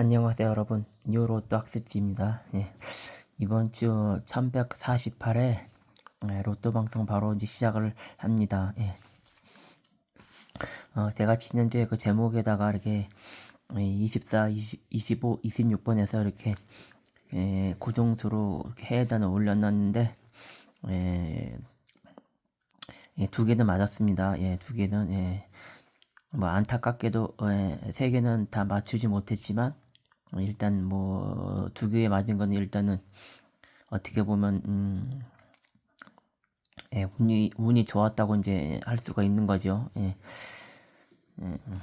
안녕하세요 여러분 뉴로또 학습지입니다 예. 이번 주 1148회 로또 방송 바로 이제 시작을 합니다 예. 어, 제가 지난주에 그 제목에다가 이렇게 24, 20, 25, 26번에서 이렇게 예, 고정수로 해단을 올려놨는데 예, 예, 두 개는 맞았습니다 예, 두 개는 예. 뭐 안타깝게도 예, 세 개는 다 맞추지 못했지만 어, 일단 뭐 두개 맞은 건 일단은 어떻게 보면 음, 예, 운이 운이 좋았다고 이제 할 수가 있는 거죠. 예. 예, 음.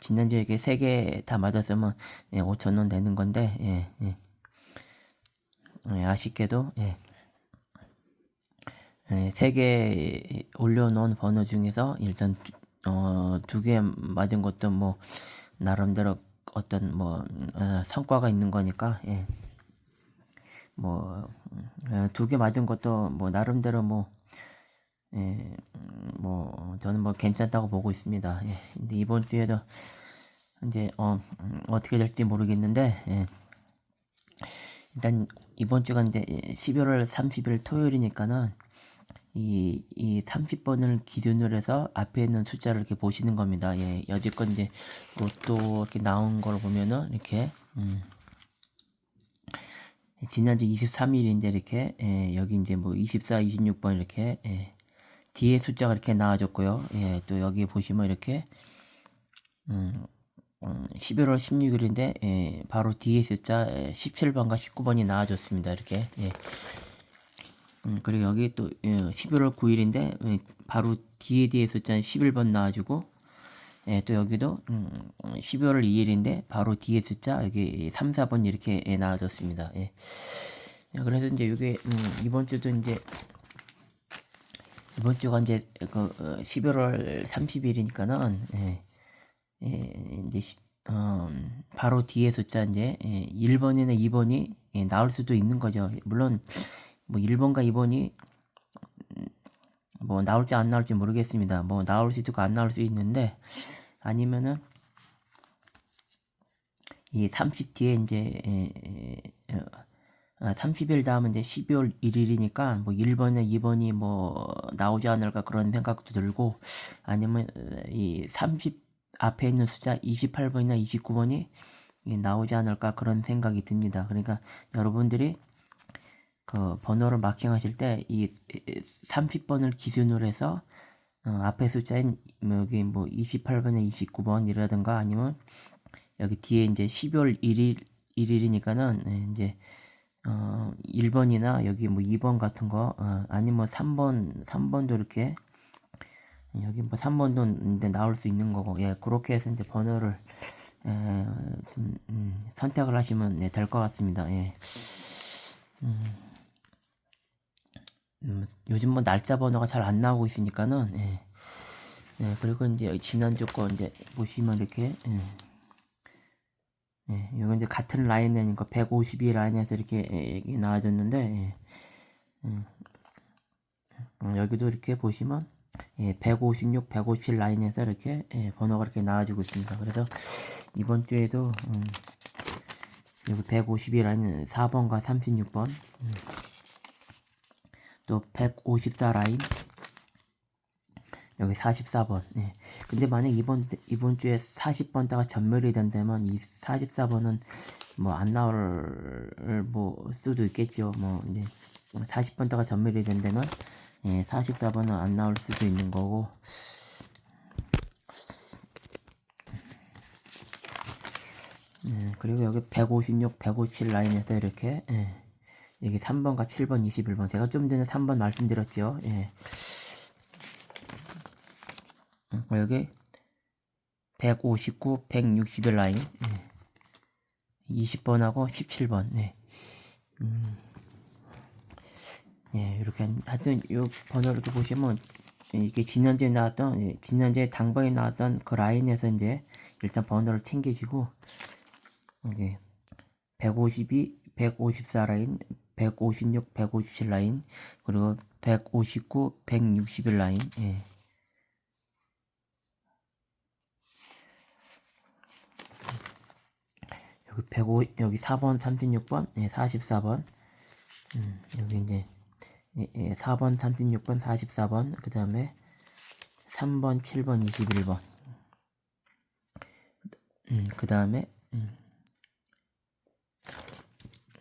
지난주에 이게 세 개 다 맞았으면 예, 5천 원 되는 건데 예, 예. 예, 아쉽게도 예. 예, 세개 올려놓은 번호 중에서 일단 어, 두 개 맞은 것도 뭐 나름대로 어떤 뭐 어, 성과가 있는 거니까 예. 뭐두 개 맞은 것도 뭐 나름대로 뭐 예, 음, 뭐 저는 뭐 괜찮다고 보고 있습니다. 예. 근데 이번 주에도 이제 어 음, 어떻게 될지 모르겠는데 예. 일단 이번 주가 이제 11월 30일 토요일이니까는 이, 이 30번을 기준으로 해서 앞에 있는 숫자를 이렇게 보시는 겁니다. 예, 여지껏 이제 로또 이렇게 나온 걸 보면은 이렇게, 음, 지난주 23일인데 이렇게, 예, 여기 이제 뭐 24, 26번 이렇게, 예, 뒤에 숫자가 이렇게 나와줬고요. 예, 또 여기 보시면 이렇게, 음, 음, 11월 16일인데, 예, 바로 뒤에 숫자 17번과 19번이 나와줬습니다. 이렇게, 예. 음, 그리고 여기 또 예, 11월 9일인데 예, 바로 뒤에 뒤에 숫자 11번 나와주고 예, 또 여기도 음, 12월 2일인데 바로 뒤에 숫자 여기 3, 4번 이렇게 예, 나와줬습니다. 예. 예, 그래서 이제 이게 음, 이번 주도 이제 이번 주가 이제 그 어, 11월 30일이니까는 예, 예, 이제 시, 어, 바로 뒤에 숫자 이제 예, 1번이나 2번이 예, 나올 수도 있는 거죠. 물론 뭐 1번과 2번이 뭐 나올지 안 나올지 모르겠습니다. 뭐 나올 수 있고 안 나올 수 있는데 아니면은 이 30 뒤에 이제 에, 에, 어, 30일 다음은 이제 12월 1일이니까 뭐 1번에 2번이 뭐 나오지 않을까 그런 생각도 들고 아니면 이 30 앞에 있는 숫자 28번이나 29번이 나오지 않을까 그런 생각이 듭니다. 그러니까 여러분들이 그 번호를 마킹하실 때 이 30번을 기준으로 해서 어, 앞에 숫자인 뭐 여기 뭐 28번에 29번이라든가 아니면 여기 뒤에 이제 12월 1일 1일이니까는 이제 어 1번이나 여기 뭐 2번 같은 거 어, 아니면 3번 3번도 이렇게 여기 뭐 3번도 이제 나올 수 있는 거고 예 그렇게 해서 이제 번호를 에, 좀, 음, 선택을 하시면 네, 될것 같습니다 예. 음. 음, 요즘 뭐 날짜 번호가 잘 안 나오고 있으니까는 예. 예, 그리고 이제 지난주 거 이제 보시면 이렇게 예. 예, 이건 이제 같은 라인이니까 152 라인에서 이렇게 예, 나와졌는데 예. 음, 음, 여기도 이렇게 보시면 예, 156, 157 라인에서 이렇게 예, 번호가 이렇게 나와지고 있습니다. 그래서 이번 주에도 음, 여기 152 라인 4번과 36번 음. 또 154 라인 여기 44번 네. 근데 만약 이번 이번 주에 40번 다가 전멸이 된다면 이 44번은 뭐 안 나올 뭐 수도 있겠죠 뭐 이제 40번 다가 전멸이 된다면 예, 44번은 안 나올 수도 있는 거고 예, 그리고 여기 156, 157 라인에서 이렇게 예. 여기 3번과 7번, 21번. 제가 좀 전에 3번 말씀드렸죠. 예. 음, 여기 159, 160의 라인. 예. 20번하고 17번. 네. 음. 예, 이렇게 하여튼 이 번호 이렇게 보시면 이게 지난주에 나왔던 예, 지난주에 당번에 나왔던 그 라인에서 이제 일단 번호를 챙기시고 이게 152, 154 라인, 156, 157 라인, 그리고 159, 161 라인, 예. 여기 105 여기 4번 36번 예, 44번. 음, 여기 이제 예, 예, 4번 36번 44번 그 다음에 3번 7번 21번. 음, 그 다음에 음,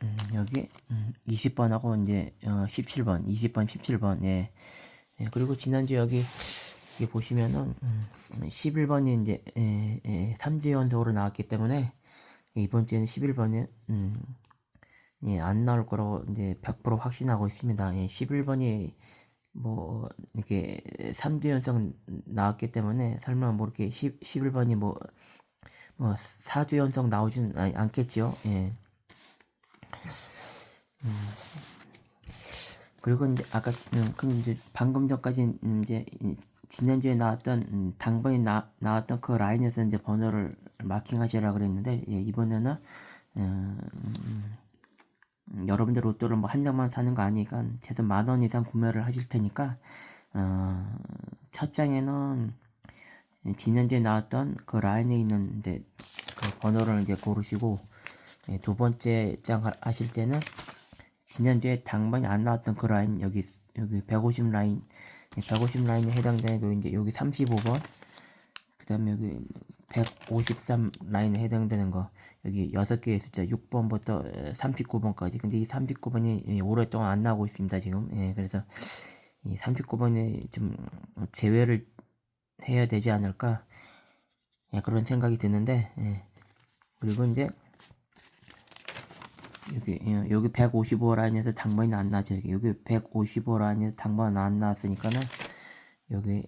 음, 여기 음, 20번하고 이제 어, 17번 20번 17번 예. 예, 그리고 지난주 여기 여기 보시면은 음, 11번이 이제 예, 예, 3주 연속으로 나왔기 때문에 이번 주에는 11번이 음, 예, 안 나올 거라고 이제 100% 확신하고 있습니다. 예, 11번이 뭐 이렇게 3주 연속 나왔기 때문에 설마 뭐 이렇게 10, 11번이 뭐, 뭐 4주 연속 나오지는 아- 않겠지요. 예. 음. 그리고 이제 아까 음, 그 이제 방금 전까지 이제 이 지난주에 나왔던 음, 당번이 나, 나왔던 그 라인에서 이제 번호를 마킹하시라 그랬는데 예, 이번에는 음, 음, 음, 여러분들 로또를 뭐 한 장만 사는 거 아니니까 최소 만원 이상 구매를 하실 테니까 어, 첫 장에는 지난주에 나왔던 그 라인에 있는데 그 번호를 이제 고르시고 예, 두 번째 장 하- 하실 때는 지난주에 당번이 안 나왔던 그 라인 여기 있- 여기 150 라인 150 라인에 해당되는 그 이제 여기 35번 그다음에 여기 153 라인에 해당되는 거 여기 6개의 숫자 6번부터 39번까지. 근데 이 39번이 오랫동안 안 나오고 있습니다 지금. 예 그래서 이 39번에 좀 제외를 해야 되지 않을까? 예, 그런 생각이 드는데 예. 그리고 이제 여기 예, 여기 155 라인에서 당번이 안 나죠 여기 여기 155 라인에서 당번 안 나왔으니까는 여기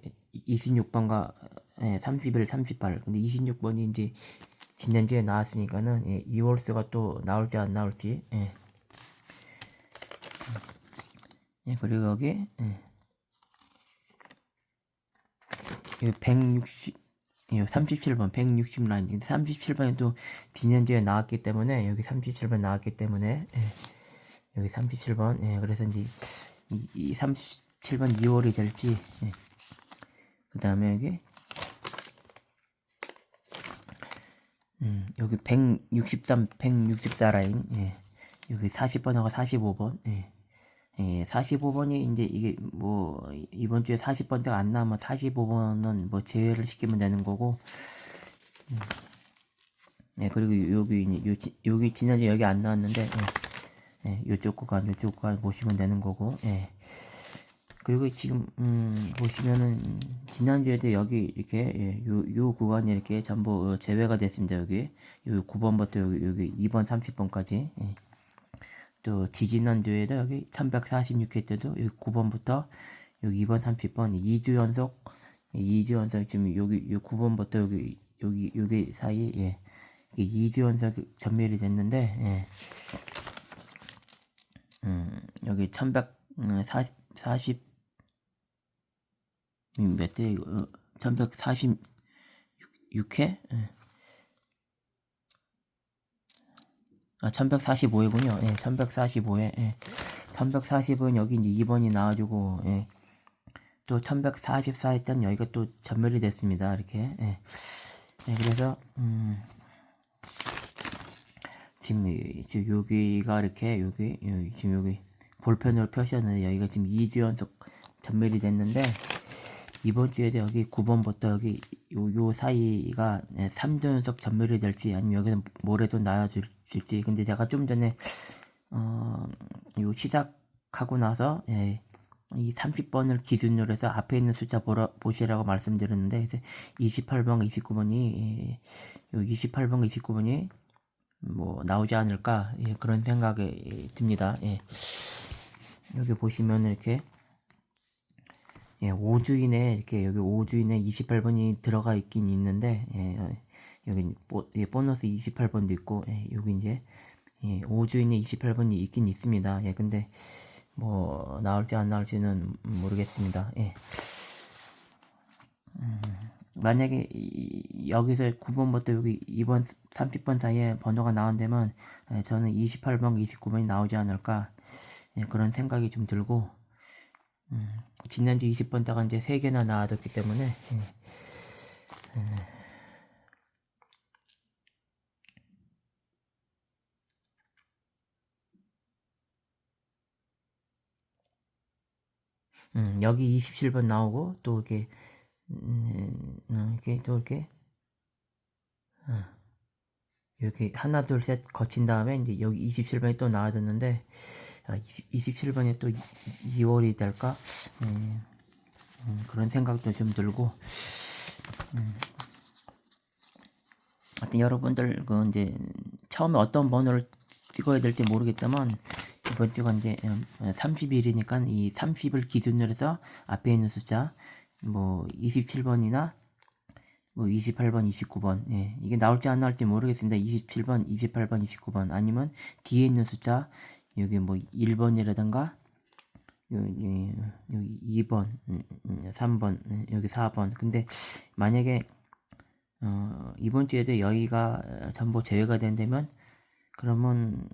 26번과 예, 31, 38 근데 26번이 이제 지난주에 나왔으니까는 예, 2월수가 또 나올지 안 나올지 예. 예, 그리고 여기 예. 여기 160 예, 37번 160 라인 근데 37번이 또 지난주에 나왔기 때문에 여기 37번 나왔기 때문에 예, 여기 37번 예, 그래서 이제 이, 이 37번 2월이 될지 예. 그 다음에 여기 음, 여기 163 164 라인 예. 여기 40번하고 45번 예. 예, 45번이 이제 이게 뭐 이번 주에 40번째가 안 나오면 45번은 뭐 제외를 시키면 되는 거고 음. 예, 그리고 여기 여기 지난주 여기 안 나왔는데 예, 예, 요쪽 구간 요쪽 구간 보시면 되는 거고 예. 그리고 지금 음, 보시면은 음, 지난주에도 여기 이렇게 예, 요, 요 구간이 이렇게 전부 어, 제외가 됐습니다 여기 요 9번부터 여기, 여기 2번 30번까지 예. 또 지지난주에도 여기 1146회 때도 여기 9번부터 여기 2번 30번 2주 연속 2주 연속 지금 여기 요 9번부터 여기 여기 여기 사이 예. 이게 2주 연속 전멸이 됐는데 예. 음, 여기 1140 40 몇 대, 어, 1146회? 예. 아, 1145회군요. 예, 1145회. 예. 1140은 여기 이제 2번이 나와주고, 예. 또 1144회 때는 여기가 또 전멸이 됐습니다. 이렇게. 예. 예, 그래서, 음, 지금, 이- 지금 여기가 이렇게, 여기, 여기, 지금 여기 볼펜으로 표시했는데 여기가 지금 2주 연속 전멸이 됐는데, 이번 주에도 여기 9번부터 여기 요, 요 사이가 3주 연속 전멸이 될지 아니면 여기서 모레도 나와줄지 근데 제가 좀 전에 어, 요 시작하고 나서 예, 이 30번을 기준으로 해서 앞에 있는 숫자 보라, 보시라고 말씀드렸는데 이제 28번, 29번이 예, 요 28번, 29번이 뭐 나오지 않을까 예, 그런 생각이 예, 듭니다. 예. 여기 보시면 이렇게 예, 5주 이내 이렇게 여기 5주 이내 28번이 들어가 있긴 있는데 예, 어, 여기 보, 예, 보너스 28번도 있고 예, 여기 이제 예, 5주 이내 28번이 있긴 있습니다. 예, 근데 뭐 나올지 안 나올지는 모르겠습니다. 예. 음, 만약에 이- 여기서 9번부터 여기 2번 30번 사이에 번호가 나온다면 예, 저는 28번, 29번이 나오지 않을까 예, 그런 생각이 좀 들고 음, 지난주 20번 따가 이제 3개나 나와졌기 때문에. 음, 음. 음, 여기 27번 나오고 또 이렇게 음, 음, 음 이렇게 또 이렇게. 음, 이렇게 하나 둘 셋 거친 다음에 이제 여기 27번이 또 나와졌는데 27번이 또 2월이 될까? 음, 음, 그런 생각도 좀 들고. 음. 하여튼 여러분들 그 이제 처음에 어떤 번호를 찍어야 될지 모르겠다만 이번 주가 이제 30일이니까 이 30을 기준으로 해서 앞에 있는 숫자 뭐 27번이나 뭐 28번, 29번. 예, 이게 나올지 안 나올지 모르겠습니다. 27번, 28번, 29번. 아니면 뒤에 있는 숫자 여기 뭐 1번이라든가 여기, 여기 2번, 3번, 여기 4번. 근데 만약에 어, 이번 주에도 여기가 전부 제외가 된다면 그러면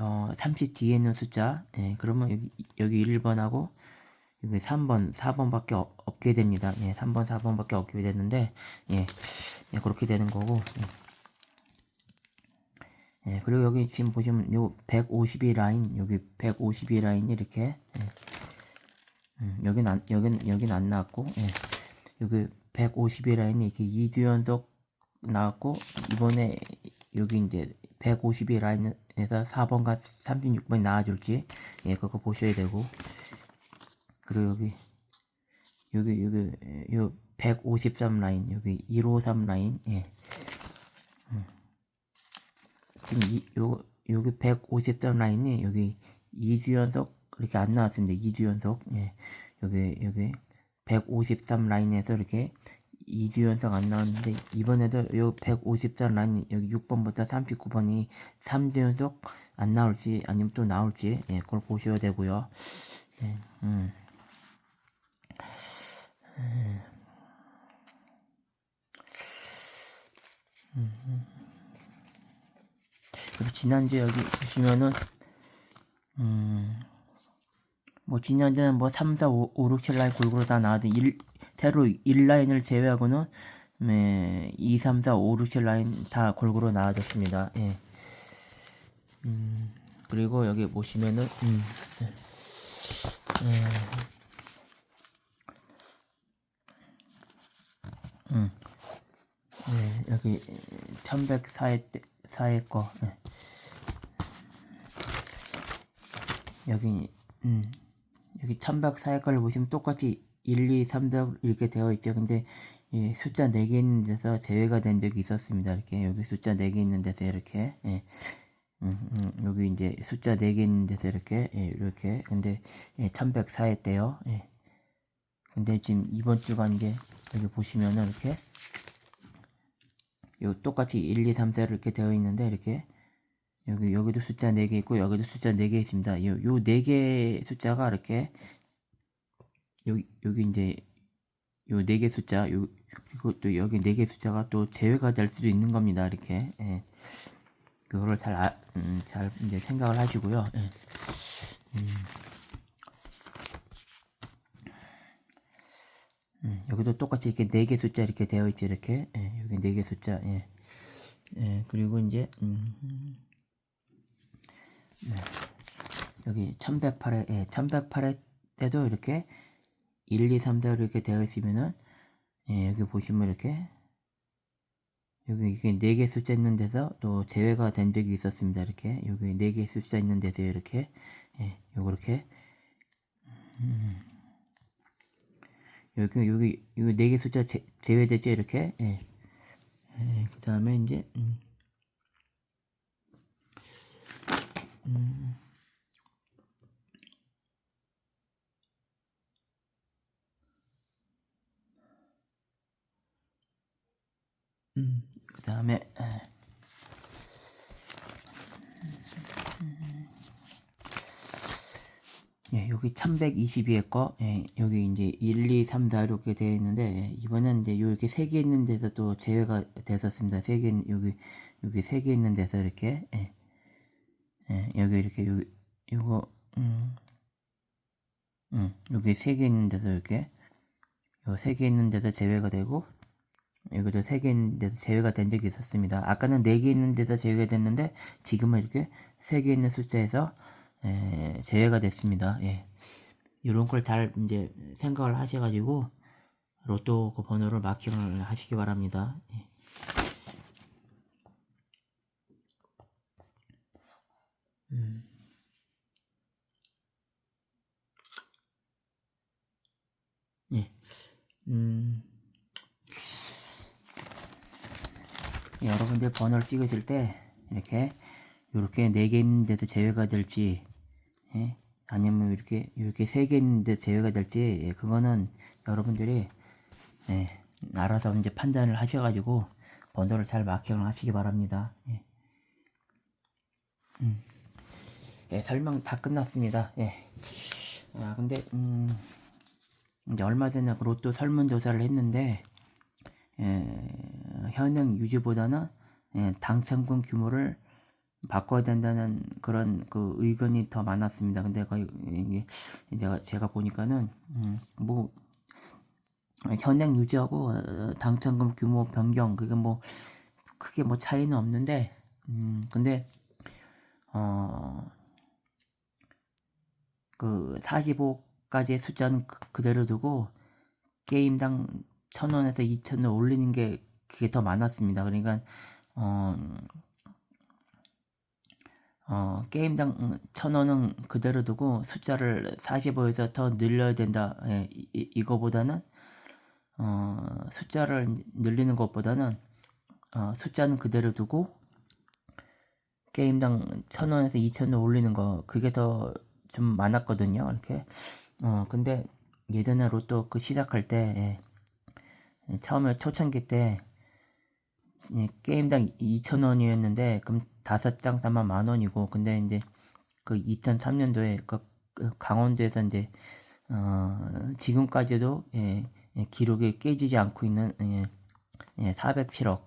어, 30 뒤에 있는 숫자 예, 그러면 여기 여기 1번하고 여기 3번, 4번밖에 어, 없게 됩니다. 예, 3번, 4번밖에 없게 되는데 예, 예 그렇게 되는 거고 예. 예, 그리고 여기 지금 보시면 요 152 라인 여기 152 라인이 이렇게 예. 음, 여긴 안 여긴 여긴 안 나왔고 예. 여기 152 라인이 이렇게 2주 연속 나왔고 이번에 여기 이제 152 라인에서 4번과 36번이 나와줄지 예 그거 보셔야 되고 그리고 여기 여기 여기 요 153 라인 여기 153 라인 예 음. 지금 이, 요 여기 153 라인이 여기 2주 연속 이렇게 안 나왔습니다 2주 연속 예 여기 여기 153 라인에서 이렇게 2주 연속 안 나왔는데 이번에도 요 153 라인 여기 6번부터 39번이 3주 연속 안 나올지 아니면 또 나올지 예, 그걸 보셔야 되고요. 예, 음. 그리고 지난주 여기 보시면은 음, 뭐 지난주는 뭐 3, 4, 5, 5 6, 7 라인 골고루 다 나와도 1, 새로 1라인을 제외하고는 네, 2, 3, 4, 5, 6, 7 라인 다 골고루 나와졌습니다. 예. 음, 그리고 여기 보시면은 음, 음, 음, 네, 여기 1104회 4회 거 예. 여기 음, 여기 1104회 거를 보시면 똑같이 1, 2, 3, 4 이렇게 되어 있죠. 근데 예, 숫자 4개 있는 데서 제외가 된 적이 있었습니다. 이렇게 여기 숫자 4개 있는 데서 이렇게 예. 음, 음, 여기 이제 숫자 4개 있는 데서 이렇게 예, 이렇게 근데 예, 1104회 때요. 예. 근데 지금 이번 주가 이제 여기 보시면은 이렇게 요 똑같이 1, 2, 3, 4 이렇게 되어 있는데 이렇게 여기 여기도 숫자 4개 있고 여기도 숫자 4개 있습니다. 요, 요 4개 숫자가 이렇게 여기 여기 이제 요네개 숫자 요 그리고 또 여기 네개 숫자가 또 제외가 될 수도 있는 겁니다. 이렇게 예. 그거를 잘, 아, 음, 잘 이제 생각을 하시고요. 예. 음. 음, 여기도 똑같이 이렇게 네 개 숫자 이렇게 되어 있죠. 이렇게 예, 여기 네 개 숫자 예. 예, 그리고 이제 음, 네. 여기 1108에 예, 1108에 때도 이렇게 1, 2, 3, 4 이렇게 되어 있으면은 예, 여기 보시면 이렇게 여기 이게 4개 숫자 있는 데서 또 제외가 된 적이 있었습니다. 이렇게 여기 4개 숫자 있는 데서 이렇게 예, 요거 이렇게 음, 여기 여기 여기 4개 숫자 제, 제외됐죠 이렇게 예. 예, 그 다음에 이제 음, 음. 음, 그 다음에 예, 여기 1122의 거, 예, 여기 이제 1, 2, 3, 4 이렇게 되어 있는데, 예, 이번엔 이제 이렇게 3개 있는 데서 또 제외가 됐었습니다. 3개, 여기, 여기 3개 있는 데서 이렇게, 예, 예, 여기 이렇게, 여기, 요거, 음, 음, 여기 3개 있는 데서 이렇게, 요 3개 있는 데서 제외가 되고, 여기도 3개 있는 데서 제외가 된 적이 있었습니다. 아까는 4개 있는 데서 제외가 됐는데 지금은 이렇게 3개 있는 숫자에서 에, 제외가 됐습니다. 예. 이런 걸 잘 이제 생각을 하셔가지고 로또 그 번호를 마킹을 하시기 바랍니다. 예. 음. 예. 음. 여러분들 번호를 찍으실 때 이렇게 이렇게 네개 있는데도 제외가 될지 예? 아니면 이렇게 이렇게 세 개 있는데 제외가 될지 예, 그거는 여러분들이 예, 알아서 이제 판단을 하셔가지고 번호를 잘 마킹을 하시기 바랍니다. 예. 음. 예, 설명 다 끝났습니다. 예. 아 근데 음, 이제 얼마 전에 그 로또 설문조사를 했는데 예, 현행 유지보다는 예, 당첨금 규모를 바꿔야 된다는 그런 그 의견이 더 많았습니다. 근데 이게 제가 제가 보니까는 음, 뭐 현행 유지하고 어, 당첨금 규모 변경 그게 뭐 크게 뭐 차이는 없는데 음 근데 어 그 45까지의 숫자는 그, 그대로 두고 게임당 천 원에서 이천 원 올리는 게 그게 더 많았습니다. 그러니까 어, 어 게임당 천 원은 그대로 두고 숫자를 45에서 더 늘려야 된다. 예, 이, 이거보다는 어, 숫자를 늘리는 것보다는 어, 숫자는 그대로 두고 게임당 천 원에서 이천 원 올리는 거 그게 더 좀 많았거든요. 이렇게 어 근데 예전에 로또 그 시작할 때 예, 처음에 초창기 때 예, 게임당 2천 원이었는데 그럼 다섯 장 사면 만 원이고 근데 이제 그 2003년도에 그, 그 강원도에서 이제 어 지금까지도 예, 예, 기록이 깨지지 않고 있는 예, 예, 407억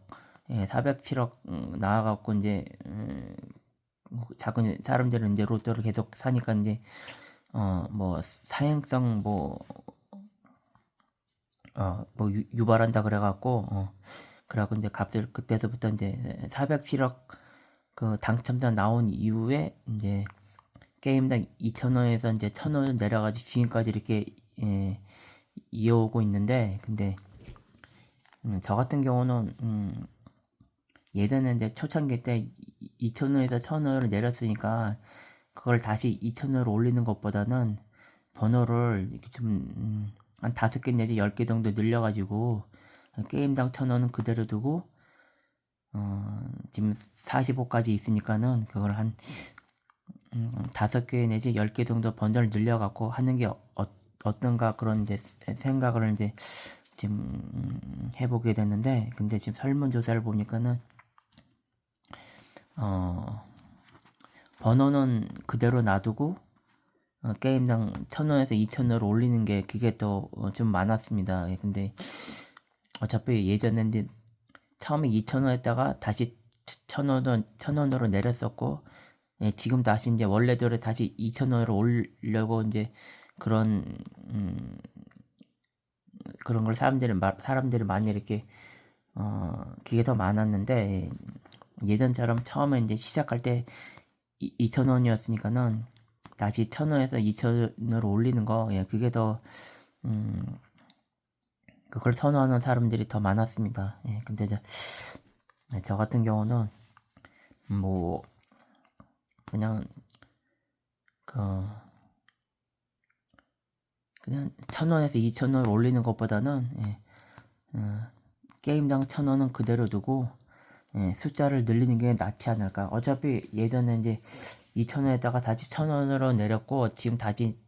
예, 407억 음, 나와갖고 이제 음, 작은 사람들은 이제 로또를 계속 사니까 이제 어 뭐 사행성 뭐 어, 뭐 유, 유발한다 그래갖고 어, 그래갖고 이제 값을 그때서부터 이제 407억 그 당첨자 나온 이후에 이제 게임당 2,000원에서 이제 1,000원을 내려가지고 지금까지 이렇게 예, 이어오고 있는데 근데 음, 저 같은 경우는 음, 예전에 이제 초창기 때 2,000원에서 1,000원을 내렸으니까 그걸 다시 2,000원으로 올리는 것보다는 번호를 이렇게 좀 음, 한 다섯 개 내지 열 개 정도 늘려가지고 게임당 천 원은 그대로 두고 어, 지금 45까지 있으니까는 그걸 한 음, 다섯 개 내지 열 개 정도 번호를 늘려갖고 하는 게 어, 어떤가 그런 이제 생각을 이제 지금 음, 해보게 됐는데 근데 지금 설문조사를 보니까는 어, 번호는 그대로 놔두고 어, 게임당 천원에서 이천원을 올리는 게 그게 더좀 많았습니다. 예, 근데 어차피 예전에 처음에 이천원 했다가 다시 천원원 천원으로 내렸었고 예, 지금 다시 이제 원래대로 다시 이천원으로 올려고 이제 그런 음, 그런 걸 사람들이 사람들이 많이 이렇게 어 그게 더 많았는데 예, 예전처럼 처음에 이제 시작할 때 2,000원이었으니까는 다시 1,000원에서 2,000원으로 올리는 거, 예, 그게 더, 음, 그걸 선호하는 사람들이 더 많았습니다. 예, 근데 이제, 예, 저 같은 경우는, 뭐, 그냥, 그, 그냥 1,000원에서 2,000원을 올리는 것보다는, 예, 어, 게임당 1,000원은 그대로 두고, 예, 숫자를 늘리는 게 낫지 않을까. 어차피 예전에 이제 2,000원에다가 다시 1,000원으로 내렸고, 지금 다시,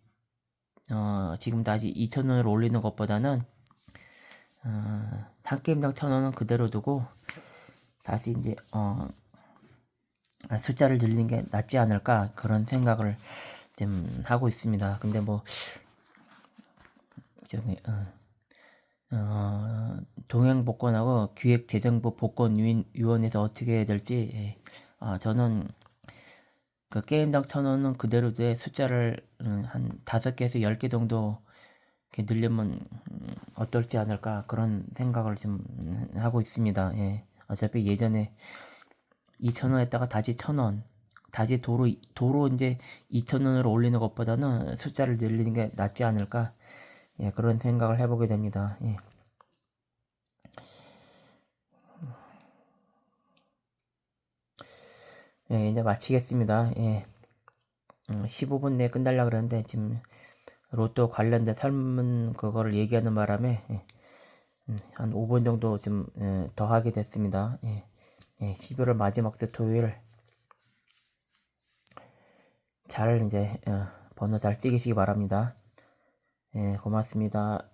어, 지금 다시 2,000원으로 올리는 것보다는, 어, 한 게임당 1,000원은 그대로 두고, 다시 이제, 어, 숫자를 늘리는 게 낫지 않을까. 그런 생각을 좀 하고 있습니다. 근데 뭐, 저기, 어, 어, 동행 복권하고 기획재정부 복권 위원회에서 어떻게 해야 될지 예. 어, 저는 그 게임당 천 원은 그대로 돼 숫자를 음, 한 다섯 개에서 열 개 정도 늘리면 음, 어떨지 않을까 그런 생각을 좀 하고 있습니다. 예. 어차피 예전에 2천 원 했다가 다시 천 원, 다시 도로 도로 이제 2천 원으로 올리는 것보다는 숫자를 늘리는 게 낫지 않을까 예, 그런 생각을 해보게 됩니다. 예. 예, 이제 마치겠습니다. 예. 음, 15분 내에 끝날라 그랬는데 지금 로또 관련된 설문 그거를 얘기하는 바람에 예, 음, 한 5분 정도 좀 예, 더 하게 됐습니다. 예, 예, 12월 마지막 주 토요일 잘 이제 어, 번호 잘 찍으시기 바랍니다. 예, 고맙습니다.